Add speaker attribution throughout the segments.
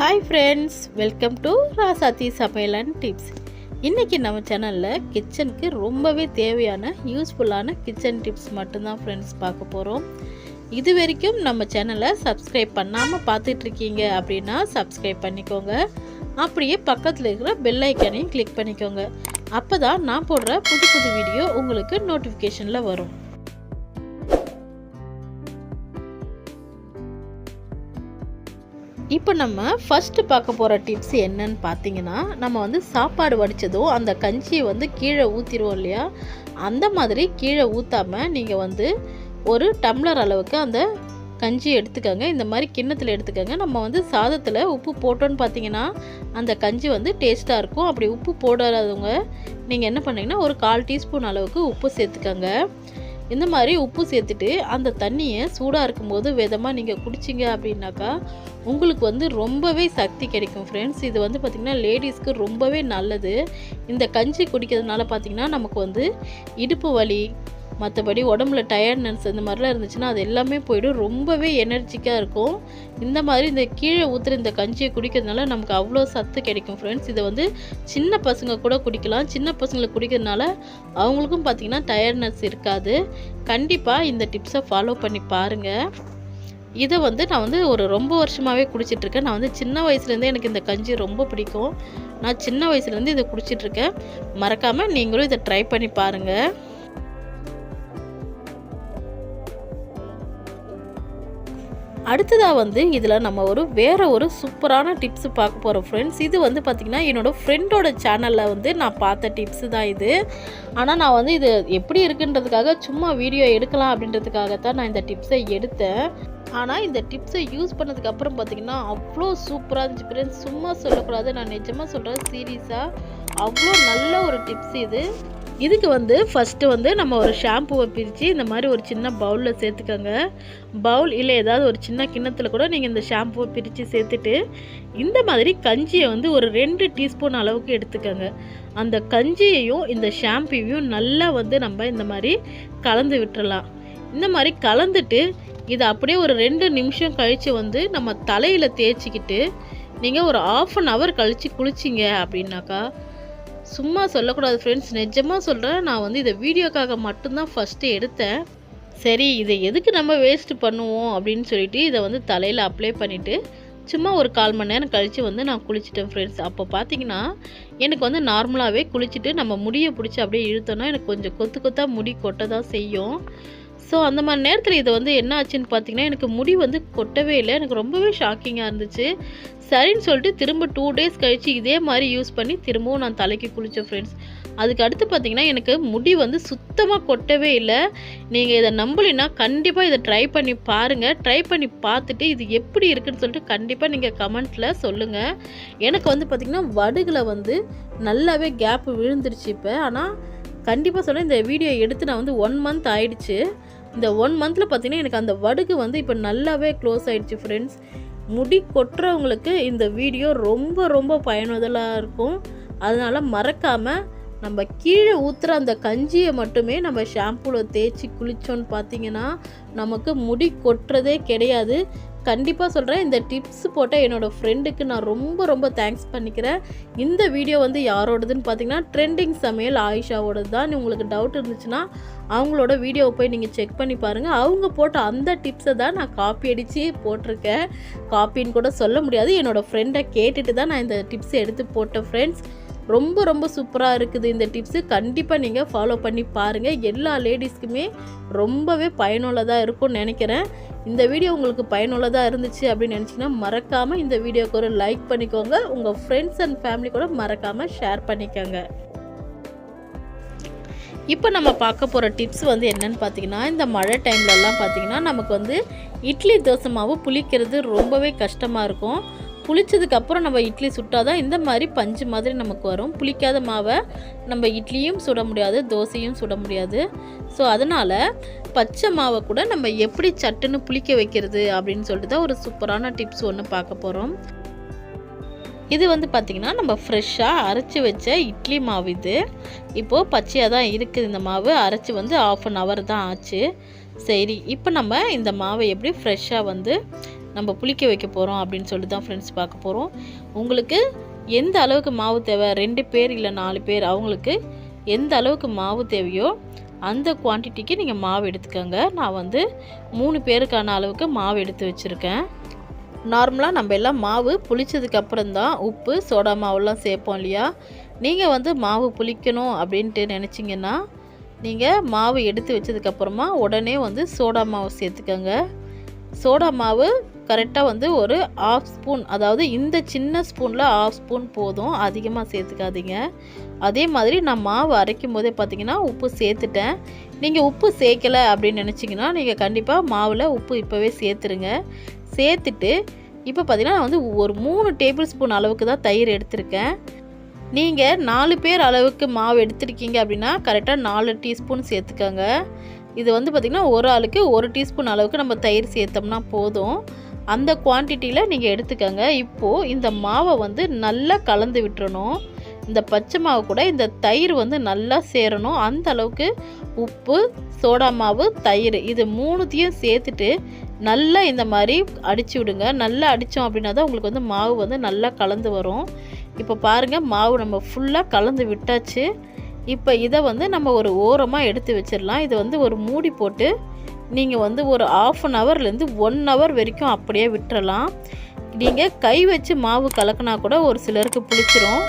Speaker 1: Hi friends welcome to Rasathi சமையல் and tips இன்றைக்கி நம்ம சேனலில் கிச்சனுக்கு ரொம்பவே தேவையான யூஸ்ஃபுல்லான கிச்சன் டிப்ஸ் மட்டும்தான் ஃப்ரெண்ட்ஸ் பார்க்க போகிறோம் இது வரைக்கும் நம்ம சேனலை சப்ஸ்கிரைப் பண்ணாமல் பார்த்துட்ருக்கீங்க அப்படின்னா சப்ஸ்கிரைப் பண்ணிக்கோங்க. அப்படியே பக்கத்தில் இருக்கிற பெல் ஐக்கனையும் கிளிக் பண்ணிக்கோங்க. அப்போ தான் நான் போடுற புது புது வீடியோ உங்களுக்கு நோட்டிஃபிகேஷனில் வரும். இப்போ நம்ம ஃபஸ்ட்டு பார்க்க போகிற டிப்ஸ் என்னன்னு பார்த்தீங்கன்னா நம்ம வந்து சாப்பாடு வடித்ததோ அந்த கஞ்சியை வந்து கீழே ஊற்றிடுவோம் இல்லையா? அந்த மாதிரி கீழே ஊற்றாமல் நீங்கள் வந்து ஒரு டம்ளர் அளவுக்கு அந்த கஞ்சி எடுத்துக்கோங்க. இந்த மாதிரி கிண்ணத்தில் எடுத்துக்கோங்க. நம்ம வந்து சாதத்தில் உப்பு போட்டோன்னு பார்த்தீங்கன்னா அந்த கஞ்சி வந்து டேஸ்ட்டாக இருக்கும். அப்படி உப்பு போடாதவங்க நீங்கள் என்ன பண்ணிங்கன்னா ஒரு கால் டீஸ்பூன் அளவுக்கு உப்பு சேர்த்துக்கோங்க. இந்த மாதிரி உப்பு சேர்த்துட்டு அந்த தண்ணியை சூடாக இருக்கும்போது விதமாக நீங்கள் குடிச்சிங்க அப்படின்னாக்கா உங்களுக்கு வந்து ரொம்பவே சக்தி கிடைக்கும் ஃப்ரெண்ட்ஸ் இது வந்து பார்த்திங்கன்னா லேடிஸ்க்கு ரொம்பவே நல்லது. இந்த கஞ்சி குடிக்கிறதுனால பார்த்திங்கன்னா நமக்கு வந்து இடுப்பு வலி மற்றபடி உடம்புல டயர்ட்னஸ் இந்த மாதிரிலாம் இருந்துச்சுன்னா அது எல்லாமே போயிடும். ரொம்பவே எனர்ஜிக்காக இருக்கும். இந்த மாதிரி இந்த கீழே ஊற்றுற இந்த கஞ்சியை குடிக்கிறதுனால நமக்கு அவ்வளோ சத்து கிடைக்கும் ஃப்ரெண்ட்ஸ் இதை வந்து சின்ன பசங்க கூட குடிக்கலாம். சின்ன பசங்களை குடிக்கிறதுனால அவங்களுக்கும் பார்த்திங்கன்னா டயர்ட்னஸ் இருக்காது. கண்டிப்பாக இந்த டிப்ஸை ஃபாலோ பண்ணி பாருங்கள் இதை வந்து நான் வந்து ஒரு ரொம்ப வருஷமாகவே குடிச்சிட்ருக்கேன் நான் வந்து சின்ன வயசுலேருந்தே எனக்கு இந்த கஞ்சி ரொம்ப பிடிக்கும். நான் சின்ன வயசுலேருந்து இதை குடிச்சிட்ருக்கேன் மறக்காமல் நீங்களும் இதை ட்ரை பண்ணி பாருங்கள் அடுத்ததாக வந்து இதில் நம்ம ஒரு வேறு ஒரு சூப்பரான டிப்ஸ் பார்க்க போகிறோம் ஃப்ரெண்ட்ஸ் இது வந்து பார்த்திங்கன்னா என்னோடய ஃப்ரெண்டோட சேனலில் வந்து நான் பார்த்த டிப்ஸு தான் இது. ஆனால் நான் வந்து இது எப்படி இருக்குன்றதுக்காக சும்மா வீடியோ எடுக்கலாம் அப்படின்றதுக்காக தான் நான் இந்த டிப்ஸை எடுத்தேன். ஆனால் இந்த டிப்ஸை யூஸ் பண்ணதுக்கு அப்புறம் அவ்வளோ சூப்பராக இருந்துச்சு ஃப்ரெண்ட்ஸ் சும்மா சொல்லக்கூடாது. நான் நிஜமாக சொல்கிறேன் சீரியஸாக அவ்வளோ நல்ல ஒரு டிப்ஸ் இது. இதுக்கு வந்து ஃபஸ்ட்டு வந்து நம்ம ஒரு ஷாம்புவை பிரித்து இந்த மாதிரி ஒரு சின்ன பவுலில் சேர்த்துக்கோங்க. பவுல் இல்லை ஏதாவது ஒரு சின்ன கிண்ணத்தில் கூட நீங்கள் இந்த ஷாம்புவை பிரித்து சேர்த்துட்டு இந்த மாதிரி கஞ்சியை வந்து ஒரு ரெண்டு டீஸ்பூன் அளவுக்கு எடுத்துக்கோங்க. அந்த கஞ்சியையும் இந்த ஷாம்புவையும் நல்லா வந்து நம்ம இந்த மாதிரி கலந்து விட்டுறலாம். இந்த மாதிரி கலந்துட்டு இதை அப்படியே ஒரு ரெண்டு நிமிஷம் கழித்து வந்து நம்ம தலையில் தேய்ச்சிக்கிட்டு நீங்கள் ஒரு ஆஃப் அன் ஹவர் கழித்து குளிச்சிங்க அப்படின்னாக்கா சும்மா சொல்லக்கூடாது ஃப்ரெண்ட்ஸ் நிஜமாக சொல்கிறேன் நான் வந்து இதை வீடியோக்காக மட்டும்தான் ஃபஸ்ட்டு எடுத்தேன். சரி இதை எதுக்கு நம்ம வேஸ்ட் பண்ணுவோம் அப்படின்னு சொல்லிட்டு இதை வந்து தலையில் அப்ளை பண்ணிவிட்டு சும்மா ஒரு கால் மணி நேரம் கழித்து வந்து நான் குளிச்சிட்டேன் ஃப்ரெண்ட்ஸ் அப்போ பார்த்தீங்கன்னா எனக்கு வந்து நார்மலாகவே குளிச்சுட்டு நம்ம முடியை பிடிச்சி அப்படியே இழுத்தோன்னா எனக்கு கொஞ்சம் கொத்து கொத்தாக முடி கொட்ட தான் செய்யும். ஸோ அந்த மாதிரி நேரத்தில் இது வந்து என்ன ஆச்சுன்னு பார்த்தீங்கன்னா எனக்கு முடி வந்து கொட்டவே இல்லை. எனக்கு ரொம்பவே ஷாக்கிங்காக இருந்துச்சு. சரின்னு சொல்லிட்டு திரும்ப டூ டேஸ் கழித்து இதே மாதிரி யூஸ் பண்ணி திரும்பவும் நான் தலைக்கு குளித்தேன் ஃப்ரெண்ட்ஸ் அதுக்கு அடுத்து பார்த்தீங்கன்னா எனக்கு முடி வந்து சுத்தமாக கொட்டவே இல்லை. நீங்கள் இதை நம்பலைன்னா கண்டிப்பாக இதை ட்ரை பண்ணி பாருங்கள் ட்ரை பண்ணி பார்த்துட்டு இது எப்படி இருக்குன்னு சொல்லிட்டு கண்டிப்பாக நீங்கள் கமெண்ட்டில் சொல்லுங்கள் எனக்கு வந்து பார்த்திங்கன்னா வடுகில் வந்து நல்லாவே கேப் விழுந்துருச்சு இப்போ. ஆனால் கண்டிப்பாக சொல்கிறேன் இந்த வீடியோ எடுத்து நான் வந்து ஒன் மந்த் ஆயிடுச்சு. இந்த ஒன் மந்தில் பார்த்தீங்கன்னா எனக்கு அந்த வடுகு வந்து இப்போ நல்லாவே க்ளோஸ் ஆகிடுச்சு ஃப்ரெண்ட்ஸ் முடி கொட்டுறவங்களுக்கு இந்த வீடியோ ரொம்ப ரொம்ப பயனுள்ளதாக இருக்கும். அதனால் மறக்காமல் நம்ம கீழே ஊற்றுற அந்த கஞ்சியை மட்டுமே நம்ம ஷாம்பூவில் தேய்ச்சி குளித்தோன்னு பார்த்தீங்கன்னா நமக்கு முடி கொட்டுறதே கிடையாது. கண்டிப்பாக சொல்கிறேன் இந்த டிப்ஸ் போட்ட என்னோடய ஃப்ரெண்டுக்கு நான் ரொம்ப ரொம்ப தேங்க்ஸ் பண்ணிக்கிறேன். இந்த வீடியோ வந்து யாரோடதுன்னு பார்த்தீங்கன்னா ட்ரெண்டிங் சமையல் ஆயிஷாவோடது தான் உங்களுக்கு டவுட் இருந்துச்சுன்னா அவங்களோட வீடியோவை போய் நீங்கள் செக் பண்ணி பாருங்கள் அவங்க போட்ட அந்த டிப்ஸை தான் நான் காப்பி அடித்து போட்டிருக்கேன். காப்பின்னு கூட சொல்ல முடியாது. என்னோடய ஃப்ரெண்டை கேட்டுட்டு தான் நான் இந்த டிப்ஸ் எடுத்து போட்டேன் ஃப்ரெண்ட்ஸ் ரொம்ப ரொம்ப சூப்பராக இருக்குது இந்த டிப்ஸு கண்டிப்பாக நீங்கள் ஃபாலோ பண்ணி பாருங்கள் எல்லா லேடிஸ்க்குமே ரொம்பவே பயனுள்ளதாக இருக்கும்னு நினைக்கிறேன். இந்த வீடியோ உங்களுக்கு பயனுள்ளதாக இருந்துச்சு அப்படின்னு நினச்சிங்கன்னா மறக்காமல் இந்த வீடியோக்கு ஒரு லைக் பண்ணிக்கோங்க. உங்கள் ஃப்ரெண்ட்ஸ் அண்ட் ஃபேமிலி கூட மறக்காமல் ஷேர் பண்ணிக்கோங்க. இப்போ நம்ம பார்க்க போகிற டிப்ஸ் வந்து என்னென்னு பார்த்தீங்கன்னா இந்த மழை டைம்லலாம் பார்த்தீங்கன்னா நமக்கு வந்து இட்லி தோசை மாவு புளிக்கிறது ரொம்பவே கஷ்டமாக இருக்கும். புளிச்சதுக்கப்புறம் நம்ம இட்லி சுட்டால் தான் இந்த மாதிரி பஞ்சு மாதிரி நமக்கு வரும். புளிக்காத மாவை நம்ம இட்லியும் சுட முடியாது தோசையும் சுட முடியாது. ஸோ அதனால் பச்சை மாவை கூட நம்ம எப்படி சட்டுன்னு புளிக்க வைக்கிறது அப்படின்னு சொல்லிட்டு தான் ஒரு சூப்பரான டிப்ஸ் ஒன்று பார்க்க போகிறோம் இது வந்து பார்த்திங்கன்னா நம்ம ஃப்ரெஷ்ஷாக அரைச்சி வச்ச இட்லி மாவு இது. இப்போது பச்சையாக தான் இருக்குது இந்த மாவு. அரைச்சி வந்து ஆஃப் அன் ஹவர் தான் ஆச்சு. சரி இப்போ நம்ம இந்த மாவை எப்படி ஃப்ரெஷ்ஷாக வந்து நம்ம புளிக்க வைக்க போகிறோம் அப்படின்னு சொல்லிட்டு தான் ஃப்ரெண்ட்ஸ் பார்க்க போகிறோம் உங்களுக்கு எந்த அளவுக்கு மாவு தேவை? ரெண்டு பேர் இல்லை நாலு பேர் அவங்களுக்கு எந்த அளவுக்கு மாவு தேவையோ அந்த குவான்டிட்டிக்கு நீங்கள் மாவு எடுத்துக்கோங்க. நான் வந்து மூணு பேருக்கான அளவுக்கு மாவு எடுத்து வச்சுருக்கேன். நார்மலாக நம்ம எல்லாம் மாவு புளிச்சதுக்கப்புறம் தான் உப்பு சோடா மாவுலாம் சேர்ப்போம் இல்லையா? நீங்கள் வந்து மாவு புளிக்கணும் அப்படின்ட்டு நினச்சிங்கன்னா நீங்கள் மாவு எடுத்து வச்சதுக்கப்புறமா உடனே வந்து சோடா மாவு சேர்த்துக்கோங்க. சோடா மாவு கரெக்டாக வந்து ஒரு ஆஃப் ஸ்பூன் அதாவது இந்த சின்ன ஸ்பூனில் ஆஃப் ஸ்பூன் போதும் அதிகமாக சேர்த்துக்காதீங்க. அதே மாதிரி நான் மாவு அரைக்கும் போதே பார்த்தீங்கன்னா உப்பு சேர்த்துட்டேன். நீங்கள் உப்பு சேர்க்கலை அப்படின்னு நினச்சிங்கன்னா நீங்கள் கண்டிப்பாக மாவில் உப்பு இப்போவே சேர்த்துருங்க. சேர்த்துட்டு இப்போ பார்த்தீங்கன்னா நான் வந்து ஒரு மூணு டேபிள் ஸ்பூன் அளவுக்கு தான் தயிர் எடுத்திருக்கேன். நீங்கள் நாலு பேர் அளவுக்கு மாவு எடுத்துருக்கீங்க அப்படின்னா கரெக்டாக நாலு டீஸ்பூன் சேர்த்துக்கோங்க. இது வந்து பார்த்திங்கன்னா ஒரு ஆளுக்கு ஒரு டீஸ்பூன் அளவுக்கு நம்ம தயிர் சேர்த்தோம்னா போதும். அந்த குவான்டிட்டியில் நீங்கள் எடுத்துக்கோங்க. இப்போது இந்த மாவை வந்து நல்லா கலந்து விட்டுறணும். இந்த பச்சை மாவு கூட இந்த தயிர் வந்து நல்லா சேரணும். அந்த அளவுக்கு உப்பு சோடா மாவு தயிர் இது மூணுத்தையும் சேர்த்துட்டு நல்லா இந்த மாதிரி அடித்து விடுங்க. நல்லா அடித்தோம் அப்படின்னா தான் உங்களுக்கு வந்து மாவு வந்து நல்லா கலந்து வரும். இப்போ பாருங்கள் மாவு நம்ம ஃபுல்லாக கலந்து விட்டாச்சு. இப்போ இதை வந்து நம்ம ஒரு ஓரமாக எடுத்து வச்சிடலாம். இது வந்து ஒரு மூடி போட்டு நீங்கள் வந்து ஒரு ஆஃப் அன் ஹவர்லேருந்து ஒன் ஹவர் வரைக்கும் அப்படியே விட்டுறலாம். நீங்கள் கை வச்சு மாவு கலக்கினா கூட ஒரு சிலருக்கு புளிச்சிரும்.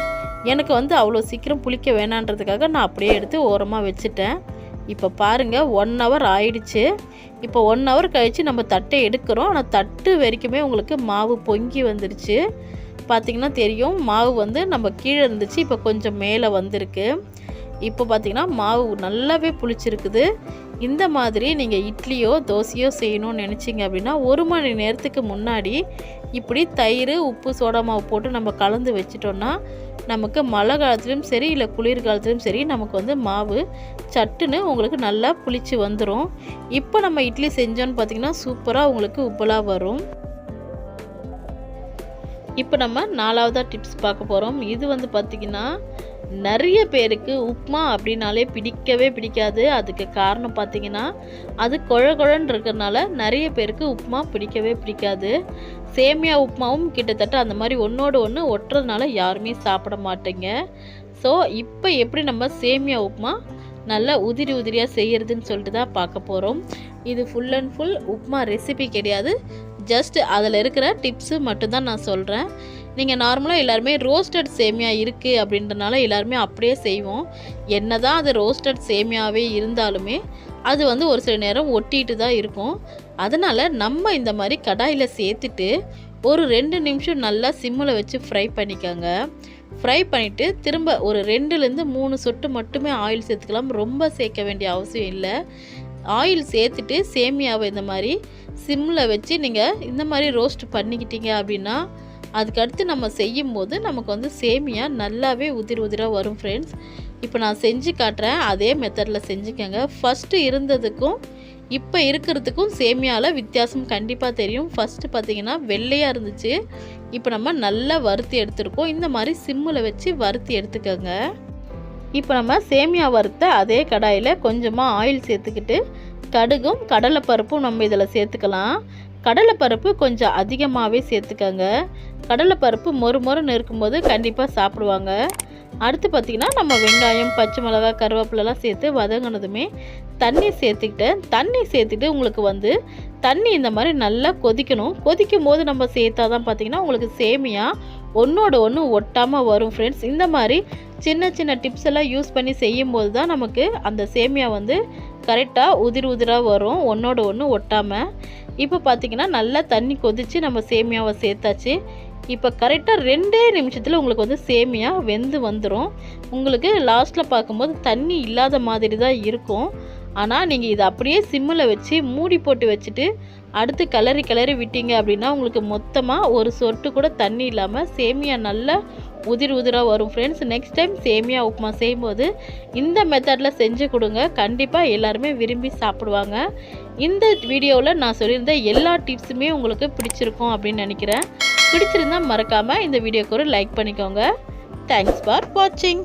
Speaker 1: எனக்கு வந்து அவ்வளோ சீக்கிரம் புளிக்க வேணான்றதுக்காக நான் அப்படியே எடுத்து ஓரமாக வச்சுட்டேன். இப்போ பாருங்கள் ஒன் ஹவர் ஆயிடுச்சு. இப்போ ஒன் ஹவர் கழித்து நம்ம தட்டை எடுக்கிறோம். ஆனால் தட்டு வரைக்குமே உங்களுக்கு மாவு பொங்கி வந்துருச்சு. பார்த்திங்கன்னா தெரியும் மாவு வந்து நம்ம கீழே இருந்துச்சு இப்போ கொஞ்சம் மேலே வந்திருக்கு. இப்போ பார்த்திங்கன்னா மாவு நல்லாவே புளிச்சிருக்குது. இந்த மாதிரி நீங்கள் இட்லியோ தோசையோ செய்யணும்னு நினச்சிங்க அப்படின்னா ஒரு மணி நேரத்துக்கு முன்னாடி இப்படி தயிர் உப்பு சோடா மாவு போட்டு நம்ம கலந்து வச்சிட்டோன்னா நமக்கு மழை காலத்துலேயும் சரி இல்லை குளிர் காலத்துலேயும் சரி நமக்கு வந்து மாவு சட்டுன்னு உங்களுக்கு நல்லா புளிச்சு வந்துடும் இப்போ நம்ம இட்லி செஞ்சோன்னு பார்த்திங்கன்னா சூப்பராக உங்களுக்கு உப்பலாக வரும். இப்போ நம்ம நாலாவதாக டிப்ஸ் பார்க்க போகிறோம் இது வந்து பார்த்திங்கன்னா நிறைய பேருக்கு உப்மா அப்படின்னாலே பிடிக்கவே பிடிக்காது. அதுக்கு காரணம் பார்த்தீங்கன்னா அது குழ குழன்னு இருக்கிறதுனால நிறைய பேருக்கு உப்புமா பிடிக்கவே பிடிக்காது. சேமியா உப்புமாவும் கிட்டத்தட்ட அந்த மாதிரி ஒன்றோடு ஒன்று ஒட்டுறதுனால யாருமே சாப்பிட மாட்டேங்க. ஸோ இப்போ எப்படி நம்ம சேமியா உப்புமா நல்லா உதிரி உதிரியாக செய்கிறதுன்னு சொல்லிட்டு தான் பார்க்க போகிறோம் இது full and full upma recipe கிடையாது. ஜஸ்ட் அதில் இருக்கிற டிப்ஸு மட்டும்தான் நான் சொல்கிறேன் நீங்கள் நார்மலாக எல்லாருமே ரோஸ்டட் சேமியா இருக்குது அப்படின்றனால எல்லாருமே அப்படியே செய்வோம். என்ன தான் அது ரோஸ்டட் சேமியாவே இருந்தாலுமே அது வந்து ஒரு சில நேரம் ஒட்டிட்டு தான் இருக்கும். அதனால் நம்ம இந்த மாதிரி கடாயில் சேர்த்துட்டு ஒரு ரெண்டு நிமிஷம் நல்லா சிம்மில் வச்சு ஃப்ரை பண்ணிக்கோங்க. ஃப்ரை பண்ணிவிட்டு திரும்ப ஒரு ரெண்டுலேருந்து மூணு சொட்டு மட்டுமே ஆயில் சேர்த்துக்கலாம். ரொம்ப சேர்க்க வேண்டிய அவசியம் இல்லை. ஆயில் சேர்த்துட்டு சேமியாவை இந்த மாதிரி சிம்மில் வச்சு நீங்கள் இந்த மாதிரி ரோஸ்ட் பண்ணிக்கிட்டீங்க அப்படின்னா அதுக்கடுத்து நம்ம செய்யும் போது நமக்கு வந்து சேமியா நல்லாவே உதிர் உதிராக வரும் ஃப்ரெண்ட்ஸ் இப்போ நான் செஞ்சு காட்டுறேன். அதே மெத்தடில் செஞ்சுக்கோங்க. ஃபஸ்ட்டு இருந்ததுக்கும் இப்போ இருக்கிறதுக்கும் சேமியாவில் வித்தியாசம் கண்டிப்பாக தெரியும். ஃபஸ்ட்டு பார்த்திங்கன்னா வெள்ளையாக இருந்துச்சு. இப்போ நம்ம நல்லா வறுத்து எடுத்துருக்கோம். இந்த மாதிரி சிம்மில் வச்சு வறுத்து எடுத்துக்கோங்க. இப்போ நம்ம சேமியா வறுத்த அதே கடாயில் கொஞ்சமாக ஆயில் சேர்த்துக்கிட்டு கடுகும் கடலைப்பருப்பும் நம்ம இதில் சேர்த்துக்கலாம். கடலைப்பருப்பு கொஞ்சம் அதிகமாகவே சேர்த்துக்கோங்க. கடலைப்பருப்பு மொறு மொறுன்னு இருக்கும்போது கண்டிப்பாக சாப்பிடுவாங்க. அடுத்து பார்த்திங்கன்னா நம்ம வெங்காயம் பச்சை மிளகா கருவேப்பிலலாம் சேர்த்து வதங்கினதுமே தண்ணி சேர்த்துக்கிட்டேன் தண்ணி சேர்த்துக்கிட்டு உங்களுக்கு வந்து தண்ணி இந்த மாதிரி நல்லா கொதிக்கணும். கொதிக்கும் போது நம்ம சேர்த்தா தான் பார்த்திங்கன்னா உங்களுக்கு சேமியா ஒன்றோட ஒன்று ஒட்டாமல் வரும் ஃப்ரெண்ட்ஸ் இந்த மாதிரி சின்ன சின்ன டிப்ஸ் எல்லாம் யூஸ் பண்ணி செய்யும் போது தான் நமக்கு அந்த சேமியா வந்து கரெக்டாக உதிர் உதிராக வரும். ஒன்றோட ஒன்று ஒட்டாமல் இப்போ பார்த்திங்கன்னா நல்லா தண்ணி கொதித்து நம்ம சேமியாவை சேர்த்தாச்சு. இப்போ கரெக்டாக ரெண்டே நிமிஷத்தில் உங்களுக்கு வந்து சேமியா வெந்து வந்துடும் உங்களுக்கு லாஸ்ட்டில் பார்க்கும்போது தண்ணி இல்லாத மாதிரி தான் இருக்கும். ஆனால் நீங்கள் இதை அப்படியே சிம்மில் வச்சு மூடி போட்டு வச்சுட்டு அடுத்து கிளறி கிளறி விட்டீங்க அப்படின்னா உங்களுக்கு மொத்தமாக ஒரு சொட்டு கூட தண்ணி இல்லாமல் சேமியா நல்லா உதிர் உதிராக வரும். ஃப்ரெண்ட்ஸ் நெக்ஸ்ட் டைம் சேமியா உப்புமா செய்யும்போது இந்த மெத்தடில் செஞ்சு கொடுங்க. கண்டிப்பாக எல்லாருமே விரும்பி சாப்பிடுவாங்க. இந்த வீடியோவில் நான் சொல்லியிருந்த எல்லா டிப்ஸுமே உங்களுக்கு பிடிச்சிருக்கும் அப்படின்னு நினைக்கிறேன். பிடிச்சிருந்தா மறக்காமல் இந்த வீடியோக்கு ஒரு லைக் பண்ணிக்கோங்க. தேங்க்ஸ் ஃபார் வாட்சிங்